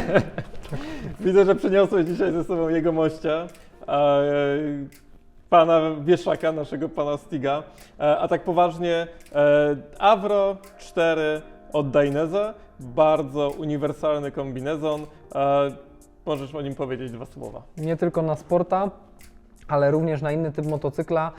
Widzę, że przyniosłeś dzisiaj ze sobą jego mościa. e, Pana Wieszaka, naszego pana Stiga. E, A tak poważnie, e, Avro 4 od Dainese. Bardzo uniwersalny kombinezon. Możesz o nim powiedzieć dwa słowa. nie tylko na sporta, ale również na inny typ motocykla.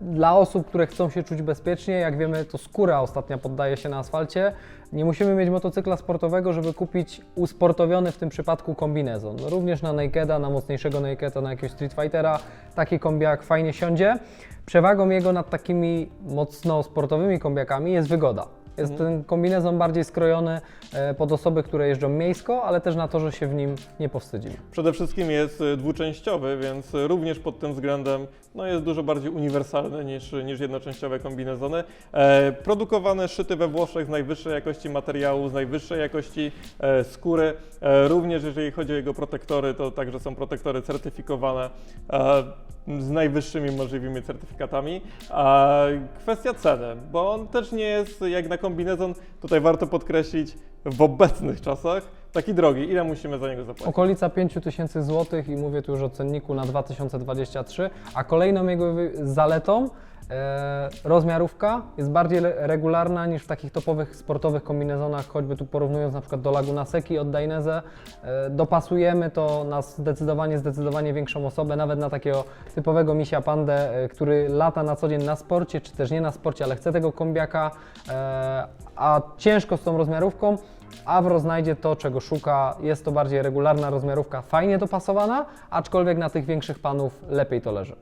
Dla osób, które chcą się czuć bezpiecznie, jak wiemy, to skóra ostatnia poddaje się na asfalcie. Nie musimy mieć motocykla sportowego, żeby kupić usportowiony w tym przypadku kombinezon. Również na Nakeda, na mocniejszego Nakeda, na jakiegoś Street Fightera taki kombiak fajnie siądzie. Przewagą jego nad takimi mocno sportowymi kombiakami jest wygoda. Jest ten kombinezon bardziej skrojony e, pod osoby, które jeżdżą miejsko, ale też na to, że się w nim nie powstydzimy. Przede wszystkim jest y, dwuczęściowy, więc y, również pod tym względem no, jest dużo bardziej uniwersalny niż, niż jednoczęściowe kombinezony. E, produkowany, szyty we Włoszech z najwyższej jakości materiału, z najwyższej jakości e, skóry. E, również jeżeli chodzi o jego protektory, to także są protektory certyfikowane e, z najwyższymi możliwymi certyfikatami. Kwestia ceny, bo on też nie jest jak na kombinezon, tutaj warto podkreślić, w obecnych czasach taki drogi. Ile musimy za niego zapłacić? Okolica 5000 zł i mówię tu już o cenniku na 2023, a kolejną jego zaletą rozmiarówka jest bardziej regularna niż w takich topowych sportowych kombinezonach, choćby tu porównując na przykład do Laguna Seki od Dainese. E, dopasujemy to na zdecydowanie, zdecydowanie większą osobę, nawet na takiego typowego misia pandę, e, który lata na co dzień na sporcie, czy też nie na sporcie, ale chce tego kombiaka, e, a ciężko z tą rozmiarówką. Avro znajdzie to, czego szuka. Jest to bardziej regularna rozmiarówka, fajnie dopasowana, aczkolwiek na tych większych panów lepiej to leży.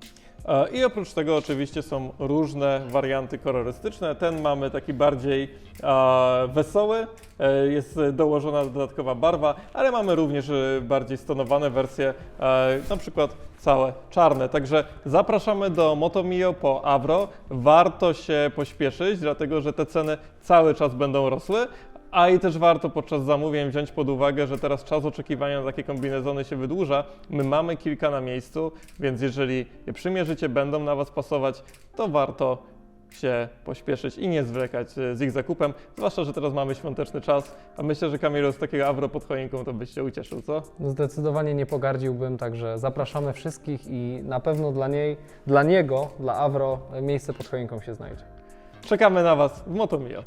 E, I oprócz tego oczywiście są różne warianty kolorystyczne. Ten mamy taki bardziej e, wesoły, e, jest dołożona dodatkowa barwa, ale mamy również bardziej stonowane wersje, na przykład całe czarne. Także zapraszamy do Motomio po Avro. Warto się pośpieszyć, dlatego że te ceny cały czas będą rosły. A i też warto podczas zamówień wziąć pod uwagę, że teraz czas oczekiwania na takie kombinezony się wydłuża. My mamy kilka na miejscu, więc jeżeli je przymierzycie, będą na Was pasować, to warto się pośpieszyć i nie zwlekać e, z ich zakupem. Zwłaszcza, że teraz mamy świąteczny czas, a myślę, że Kamilu z takiego awro pod choinką to byś się ucieszył, co? Zdecydowanie nie pogardziłbym, także zapraszamy wszystkich i na pewno dla niej, dla niego, dla Avro miejsce pod choinką się znajdzie. Czekamy na Was w Motomio.